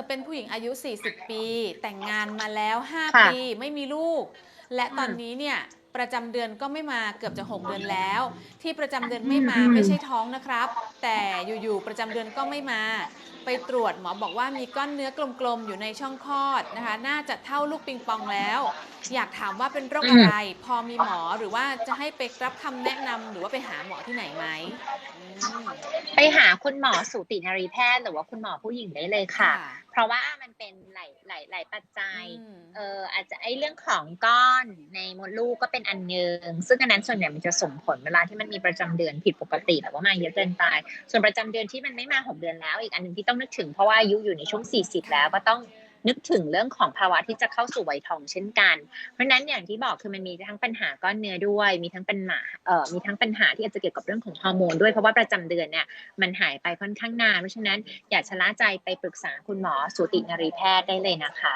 อเป็นผู้หญิงอายุ 40 ปี แต่งงานมาแล้วค่ะ5ปีไม่มีลูก และตอนอืมนี้เนี่ยประจำเดือนก็ไม่มาเกือบจะ 6 เดือนแล้ว ที่ประจำเดือนไม่มาอืม ไม่ใช่ท้องนะครับ แต่อยู่ๆประจำเดือนก็ไม่มา ไปตรวจหมอบอกว่ามีก้อนเนื้อกลมๆอยู่ในช่องคลอดนะคะ น่าจะเท่าลูกปิงปองแล้ว อยากถามว่าเป็นโรคอะไร พอมีหมอหรือว่าจะให้ไปรับคำแนะนำหรือว่าไปหาหมอที่ไหนไหมอืม ไปหาคุณหมอสูตินรีแพทย์หรือว่าคุณหมอผู้หญิงได้เลยค่ะ เพราะว่ามันเป็นหลายหลายหลายปัจจัยอืมเอออาจจะไอเรื่องของก้อนในมดลูกก็เป็นอันหนึ่งซึ่งอันนั้นส่วนใหญ่มันจะส่งผลเวลาที่มันมีประจำเดือนผิดปกติแต่ว่ามาเยอะเกินไป ส่วนประจำเดือนที่มันไม่มาหกเดือนแล้ว อีกอันหนึ่งที่ต้องนึกถึงเพราะว่าอายุอยู่ในช่วง40แล้วก็ต้อง นึกถึงเรื่องของภาวะที่จะเข้าสู่วัยทองเช่นกัน เพราะฉะนั้นอย่างที่บอกคือมันมีทั้งปัญหาก้อนเนื้อด้วย มีทั้งปัญหาเอ่อมีทั้งปัญหาที่อาจจะเกี่ยวกับเรื่องของฮอร์โมนด้วยเพราะว่าประจำเดือนเนี่ยมันหายไปค่อนข้างนานเพราะฉะนั้นอย่าชะล่าใจไปปรึกษาคุณหมอสูตินรีแพทย์ได้เลยนะคะ